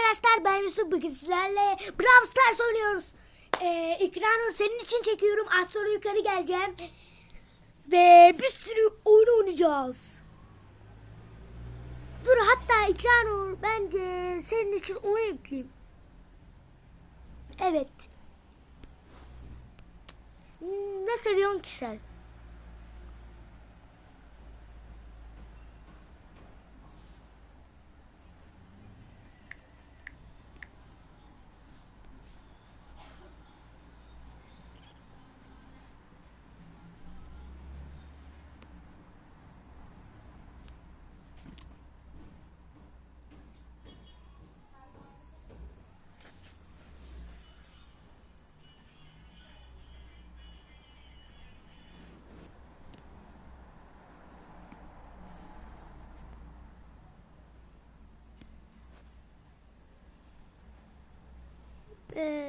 arkadaşlar ben Yusuf bugün sizlerle Brawl Stars oynuyoruz. Ee, İkranur senin için çekiyorum. Az sonra yukarı geleceğim. Ve bir sürü oyun oynayacağız. Dur hatta İkranur bence senin için oyun yükleyeyim. Evet. Hmm, Ne seviyorsun ki sen? Ee,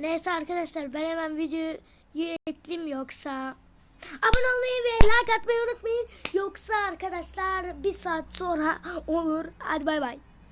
Neyse arkadaşlar ben hemen videoyu ekleyeyim yoksa abone olmayı ve like atmayı unutmayın. Yoksa arkadaşlar bir saat sonra olur. Hadi bay bay.